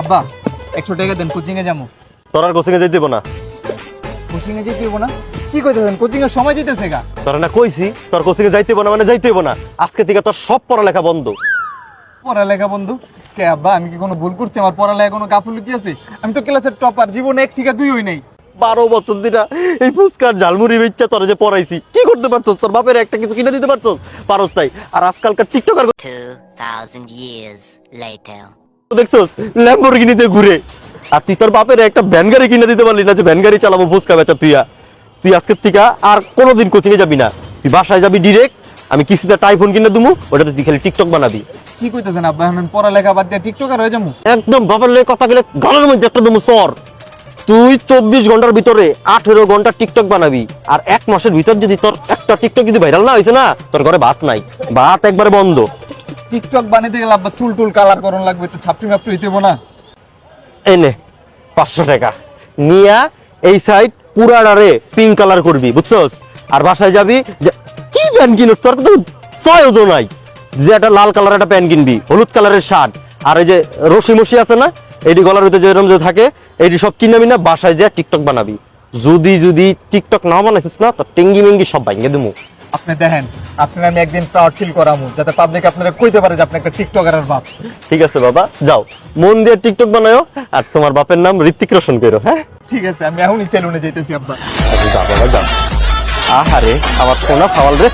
আব্বা একশো টাকা দেন কোচিং এ যাব। তোর আর কোচিংয়ে যাইতে হইবো না। কোচিং এ যেতে হইব না? কি কইতেছেন? কোচিং এর সময় যেতেছে গা। তোর না কইছি তোর কোচিংয়ে যাইতে হইবো না মানে যাইতে হইবো না। আজকে থেকে তোর সব পড়ালেখা বন্ধ। পড়ালেখা বন্ধু? কে আব্বা আমি কি কোনো ভুল করছি? আমার পড়ালেখা কোনো গাফুলতি আছে? আমি তো ক্লাসের টপার জীবনে এক থেকে দুই হই নাই। বারো বছর দিনা এই ফুচকার ঝালমুড়ি বেচ্চা তোরা যে পড়াইছি কি করতে পারছস? তোর বাপের একটা কিছু কিনে দিতে পারছস? পারস তাই আর আজকালকার টিকটকার 2,000 years later. দেখছস? ল্যাম্বরগিনিতে ঘুরে। আর তুই তোর বাপের একটা ভ্যান গাড়ি কিনে দিতে পারলি না যে ভ্যান গাড়ি চালাবো ফুচকা বেচা তুই তুই আজকের থেকে আর কোনোদিন কোচিংয়ে যাবি না। তুই বাসায় যাবি ডিরেক্ট আমি কিস্তিতে একটা আইফোন কিনে ওটাতে তুই খালি টিকটক বানাবি। কি কইতেছেন আব্বা পড়ালেখা বাদ দিয়ে টিকটকার হয়ে যাব। একদম বাবার লেগে কথা গেলে গালের মধ্যে একটা দমু সর তুই চব্বিশ ঘণ্টার ভিতরে আঠেরো ঘণ্টা টিকটক বানাবি আর এক মাসের ভিতর যদি তোর একটা টিকটক যদি ভাইরাল না হয়েছে না তোর ঘরে ভাত নাই। ভাত একবারে বন্ধ। টিকটক বানিয়ে গেলে আব্বা চুল টুল কালার করন লাগবে, একটু ছাপটি মাপটি হইতে না? এনে পাঁচশো টাকা। নিয়া এই সাইড পুরাডারে পিঙ্ক কালার করবি, বুঝছস? আর বাসায় যাবি কি প্যান্ট কিনস? তোর তো ছয় ওজন নাই। যে একটা লাল কালার একটা প্যান্ট কিনবি, হলুদ কালারের শার্ট আর এই যে রশি মশি আছে না এইটি গলার ভিতরে যেরকম যে থাকে এইটি সব কিনে না বাসায় যা টিকটক বানাবি। যদি যদি টিকটক না বানাইছিস না, তো টেঙ্গি মেঙ্গি সব ভাঙ্গে দেবো। আপনি দেখেন আপনার আমি একদিন প্রাউড ফিল করামু যাতে পাবলিক আপনারা কইতে পারে যে আপনি একটা টিকটকারের বাপ। ঠিক আছে বাবা যাও। মন দিয়ে টিকটক বানায়ো আর তোমার বাপের নাম ঋতিক রোশন করো হ্যাঁ? ঠিক আছে আমি এখনই সেলুনে যাইতেছি আব্বা। যা বাবা যা আহারে আমার সোনা ফাওয়াল রে।